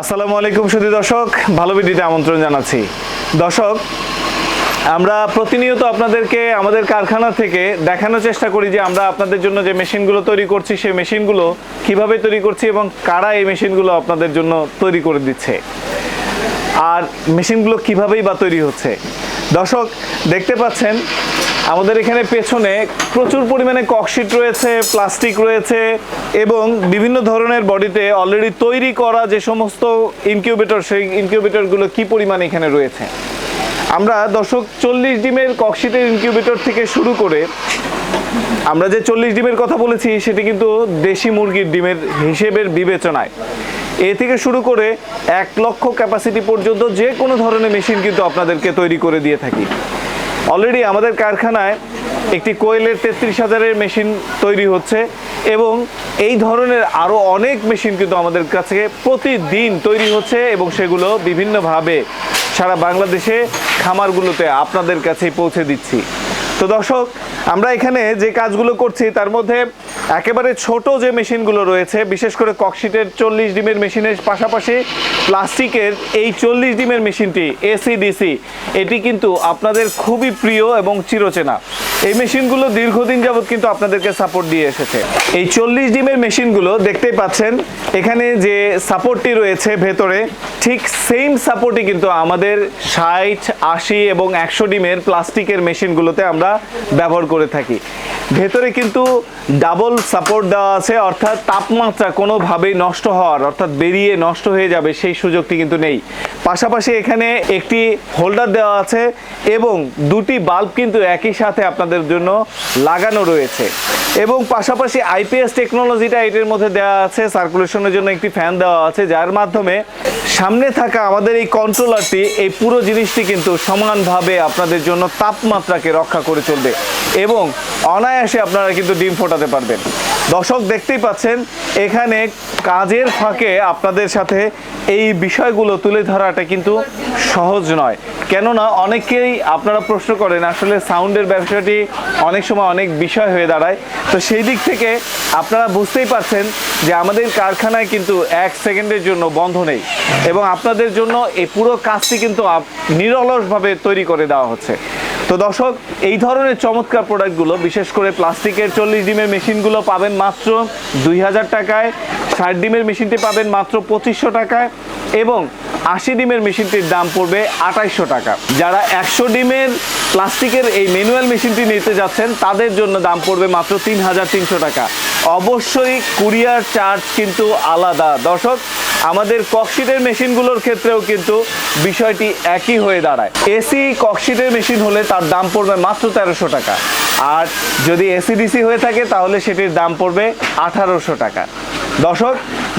আসসালামু আলাইকুম সুধী দর্শক, ভালো ভিডিওতে আমন্ত্রণ জানাচ্ছি। দর্শক, আমরা প্রতিনিয়ত আপনাদেরকে আমাদের কারখানা থেকে দেখানোর চেষ্টা করি যে আমরা আপনাদের জন্য যে মেশিনগুলো তৈরি করছি, সেই মেশিনগুলো কীভাবে তৈরি করছি এবং কারা এই মেশিনগুলো আপনাদের জন্য তৈরি করে দিচ্ছে। আর মেশিনগুলো কীভাবেই বা তৈরি হচ্ছে। দর্শক, দেখতে পাচ্ছেন, আমাদের এখানে পেছনে প্রচুর পরিমাণে ককশিট রয়েছে, প্লাস্টিক রয়েছে এবং বিভিন্ন ধরনের বডিতে অলরেডি তৈরি করা যে সমস্ত ইনকিউবেটর সেই ইনকিউবেটরগুলো কি পরিমাণে এখানে রয়েছে? আমরা দর্শক, চল্লিশ ডিমের ককশিটের ইনকিউবেটর থেকে শুরু করে, আমরা যে চল্লিশ ডিমের কথা বলেছি, সেটি কিন্তু দেশি মুরগির ডিমের হিসেবের বিবেচনায়। এ থেকে শুরু করে এক লক্ষ ক্যাপাসিটি পর্যন্ত যে কোনো ধরনের মেশিন কিন্তু আপনাদেরকে তৈরি করে দিয়ে থাকি। অলরেডি আমাদের কারখানায় একটি কোয়েলের তেত্রিশ হাজারের মেশিন তৈরি হচ্ছে এবং এই ধরনের আরও অনেক মেশিন কিন্তু আমাদের কাছে প্রতিদিন তৈরি হচ্ছে এবং সেগুলো বিভিন্নভাবে সারা বাংলাদেশে খামারগুলোতে আপনাদের কাছেই পৌঁছে দিচ্ছি। তো দর্শক, আমরা এখানে যে কাজগুলো করছি তার মধ্যে একেবারে ছোট যে মেশিনগুলো রয়েছে, বিশেষ করে ককশিটের চল্লিশ ডিমের মেশিনের পাশাপাশি প্লাস্টিকের এই চল্লিশ ডিমের মেশিনটি এসিডিসি এটি কিন্তু আপনাদের খুবই প্রিয় এবং চিরচেনা। এই মেশিনগুলো দীর্ঘদিন যাবৎ কিন্তু আপনাদেরকে সাপোর্ট দিয়ে এসেছে। এই চল্লিশ ডিমের মেশিনগুলো দেখতেই পাচ্ছেন, এখানে যে সাপোর্টটি রয়েছে ভেতরে, ঠিক সেম সাপোর্টই কিন্তু আমাদের ষাট, আশি এবং একশো ডিমের প্লাস্টিকের মেশিনগুলোতে আমরা ব্যবহার করে থাকি। ভেতরে কিন্তু ডাবল সাপোর্ট দেওয়া আছে, অর্থাৎ তাপমাত্রা কোনোভাবেই নষ্ট হওয়ার, অর্থাৎ বেরিয়ে নষ্ট হয়ে যাবে সেই সুযোগটি কিন্তু নেই। পাশাপাশি এখানে একটি হোল্ডার দেওয়া আছে এবং দুটি বাল্ব কিন্তু একই সাথে আপনাদের জন্য লাগানো রয়েছে। এবং পাশাপাশি আইপিএস টেকনোলজিটা এটির মধ্যে দেওয়া আছে, সার্কুলেশনের জন্য একটি ফ্যান দেওয়া আছে, যার মাধ্যমে সামনে থাকা আমাদের এই কন্ট্রোলারটি এই পুরো জিনিসটি কিন্তু সমানভাবে আপনাদের জন্য তাপমাত্রাকে রক্ষা করে চলবে। এবং অনায়াসে আপনারা কিন্তু ডিম ফোটাতে পারবেন। দর্শক দেখতেই পাচ্ছেন, এখানে কাজের ফাঁকে আপনাদের সাথে এই বিষয়গুলো তুলে ধরাটা কিন্তু সহজ নয়। কেননা অনেকেই আপনারা প্রশ্ন করেন, আসলে সাউন্ডের ব্যবসাটি অনেক সময় অনেক বিষয় হয়ে দাঁড়ায়। তো সেই দিক থেকে আপনারা বুঝতেই পারছেন যে আমাদের কারখানায় কিন্তু এক সেকেন্ডের জন্য বন্ধ নেই এবং আপনাদের জন্য এই পুরো কাজটি কিন্তু নিরলসভাবে তৈরি করে দেওয়া হচ্ছে। তো দর্শক, এই ধরনের চমৎকার প্রোডাক্টগুলো বিশেষ করে প্লাস্টিকের চল্লিশ ডিমের মেশিনগুলো পাবেন মাত্র দুই হাজার টাকায়, ষাট ডিমের মেশিনটি পাবেন মাত্র পঁচিশশো টাকায় এবং আশি ডিমের মেশিনটির দাম পড়বে আঠাইশশো টাকা। যারা একশো ডিমের প্লাস্টিকের এই ম্যানুয়াল মেশিনটি নিতে যাচ্ছেন, তাদের জন্য দাম পড়বে মাত্র তিন হাজার তিনশো টাকা। অবশ্যই কুরিয়ার চার্জ কিন্তু আলাদা। দর্শক, আমাদের ককশিটের মেশিনগুলোর ক্ষেত্রেও কিন্তু বিষয়টি একই হয়ে দাঁড়ায়। এসি ককশিটের মেশিন হলে তার দাম পড়বে মাত্র তেরোশো টাকা। আর যদি এসিডিসি হয়ে থাকে, তাহলে সেটির দাম পড়বে আঠারোশো টাকা। দর্শক,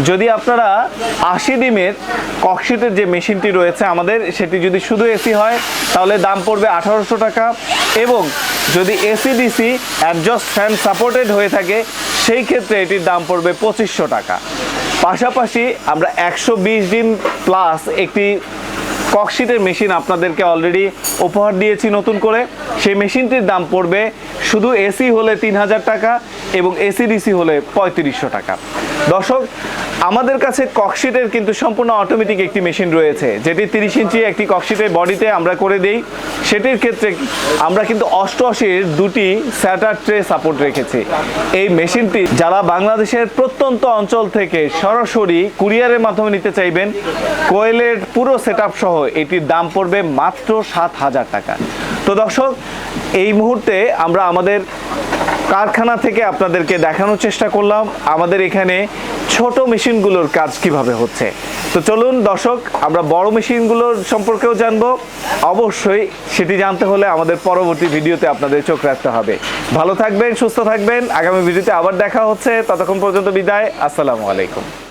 যদি আপনারা আশি ডিমের ককশিটের যে মেশিনটি রয়েছে আমাদের, সেটি যদি শুধু এসি হয়, তাহলে দাম পড়বে আঠারোশো টাকা। এবং যদি এসিডিসি অ্যাডজাস্ট ফ্যান সাপোর্টেড হয়ে থাকে সেই ক্ষেত্রে এটির দাম পড়বে পঁচিশশো টাকা। পাশাপাশি আমরা একশো বিশ দিন প্লাস একটি ককশিটের মেশিন আপনাদেরকে অলরেডি উপহার দিয়েছি নতুন করে। সেই মেশিনটির দাম পড়বে শুধু এসি হলে তিন হাজার টাকা এবং এসিডিসি হলে পঁয়ত্রিশশো টাকা। দর্শক, আমাদের কাছে ককশিটের কিন্তু সম্পূর্ণ অটোমেটিক একটি মেশিন রয়েছে, যেটি তিরিশ ইঞ্চি একটি ককশিটের বডিতে আমরা করে দেই। সেটির ক্ষেত্রে আমরা কিন্তু অষ্টআশির দুটি স্যাটার ট্রে সাপোর্ট রেখেছি। এই মেশিনটি যারা বাংলাদেশের প্রত্যন্ত অঞ্চল থেকে সরাসরি কুরিয়ারের মাধ্যমে নিতে চাইবেন, কোয়েলের পুরো সেট সহ এটির দাম পড়বে মাত্র সাত হাজার টাকা। তো দর্শক, এই মুহূর্তে আমরা আমাদের কারখানা থেকে আপনাদেরকে দেখানোর চেষ্টা করলাম, আমাদের এখানে ছোট মেশিনগুলোর কাজ কীভাবে হচ্ছে। তো চলুন দর্শক, আমরা বড় মেশিনগুলোর সম্পর্কেও জানব। অবশ্যই সেটি জানতে হলে আমাদের পরবর্তী ভিডিওতে আপনাদের চোখ রাখতে হবে। ভালো থাকবেন, সুস্থ থাকবেন। আগামী ভিডিওতে আবার দেখা হচ্ছে। ততক্ষণ পর্যন্ত বিদায়। আসসালামু আলাইকুম।